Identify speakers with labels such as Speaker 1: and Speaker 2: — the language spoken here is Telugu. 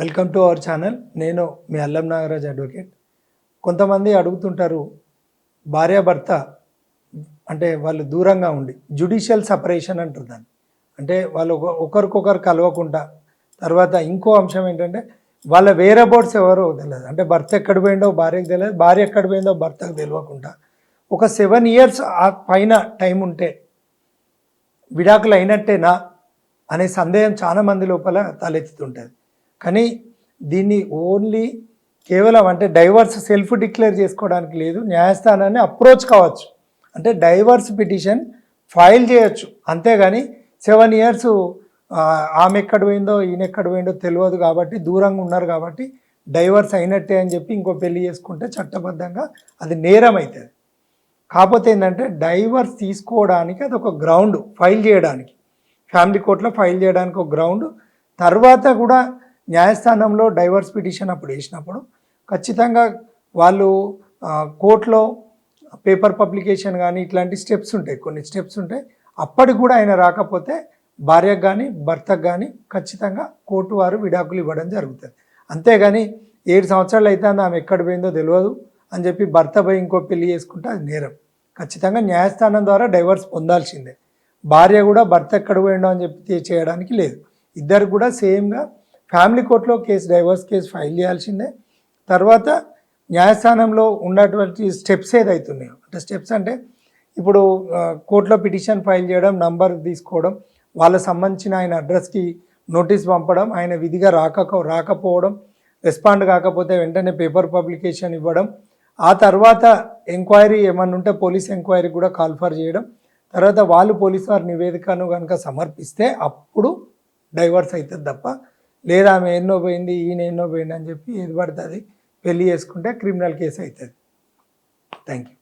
Speaker 1: Welcome to our channel. నేను మీ అల్లం నాగరాజ్ అడ్వకేట్. కొంతమంది అడుగుతుంటారు భార్యాభర్త అంటే వాళ్ళు దూరంగా ఉండి జుడిషియల్ సపరేషన్ అంటారు దాన్ని. అంటే వాళ్ళు ఒక- ఒకరికొకరు కలవకుండా తర్వాత ఇంకో అంశం ఏంటంటే వాళ్ళ వేరే బోర్డ్స్ ఎవరో తెలియదు. అంటే భర్త ఎక్కడ పోయిందో భార్యకు తెలియదు భార్య ఎక్కడ పోయిందో భర్తకు తెలియకుండా. ఒక సెవెన్ ఇయర్స్ ఆ పైన టైం ఉంటే విడాకులు అయినట్టేనా అనే సందేహం చాలా మంది లోపల తలెత్తుతుంటుంది. కానీ దీన్ని ఓన్లీ కేవలం అంటే డైవర్స్ సెల్ఫ్ డిక్లేర్ చేసుకోవడానికి లేదు న్యాయస్థానాన్ని అప్రోచ్ కావచ్చు. అంటే డైవర్స్ పిటిషన్ ఫైల్ చేయొచ్చు. అంతేగాని సెవెన్ ఇయర్స్ ఆమె ఎక్కడ పోయిందో ఈయన ఎక్కడ పోయిందో తెలియదు కాబట్టి దూరంగా ఉన్నారు కాబట్టి డైవర్స్ అయినట్టే అని చెప్పి ఇంకో పెళ్ళి చేసుకుంటే చట్టబద్ధంగా అది నేరం అవుతుంది కాకపోతే ఏంటంటే డైవర్స్ తీసుకోవడానికి అది ఒక గ్రౌండ్ ఫైల్ చేయడానికి. ఫ్యామిలీ కోర్టులో ఫైల్ చేయడానికి ఒక గ్రౌండ్. తర్వాత కూడా న్యాయస్థానంలో డైవర్స్ పిటిషన్ అప్పుడు వేసినప్పుడు ఖచ్చితంగా వాళ్ళు కోర్టులో పేపర్ పబ్లికేషన్ కానీ ఇట్లాంటి స్టెప్స్ ఉంటాయి. కొన్ని స్టెప్స్ ఉంటాయి. అప్పటికి కూడా ఆయన రాకపోతే భార్యకు కానీ భర్తకు కానీ ఖచ్చితంగా కోర్టు వారు విడాకులు ఇవ్వడం జరుగుతుంది. అంతేగాని ఏడు సంవత్సరాలు అయితే ఆమె ఎక్కడ పోయిందో తెలియదు అని చెప్పి భర్త పోయి ఇంకో పెళ్ళి చేసుకుంటే అది నేరం. ఖచ్చితంగా న్యాయస్థానం ద్వారా డైవర్స్ పొందాల్సిందే. భార్య కూడా భర్త ఎక్కడ పోయిండో అని చెప్పి చేయడానికి లేదు. ఇద్దరు కూడా సేమ్గా ఫ్యామిలీ కోర్టులో కేసు డైవర్స్ కేసు ఫైల్ చేయాల్సిందే. తర్వాత న్యాయస్థానంలో ఉన్నటువంటి స్టెప్స్ ఏదైతున్నాయో అంటే స్టెప్స్ అంటే ఇప్పుడు కోర్టులో పిటిషన్ ఫైల్ చేయడం నంబర్ తీసుకోవడం వాళ్ళ సంబంధించిన ఆయన అడ్రస్కి నోటీస్ పంపడం ఆయన విధిగా రాక రాకపోవడం రెస్పాండ్ కాకపోతే వెంటనే పేపర్ పబ్లికేషన్ ఇవ్వడం ఆ తర్వాత ఎంక్వైరీ ఏమన్నా ఉంటే పోలీస్ ఎంక్వైరీ కూడా కాల్ఫర్ చేయడం తర్వాత వాళ్ళు పోలీసు వారి నివేదికను కనుక సమర్పిస్తే అప్పుడు డైవర్స్ అవుతుంది తప్ప లేదా ఆమె ఎన్నో పోయింది ఈయన ఎన్నో పోయింది అని చెప్పి ఏది పడుతుంది. పెళ్ళి చేసుకుంటే క్రిమినల్ కేసు అవుతుంది. Thank you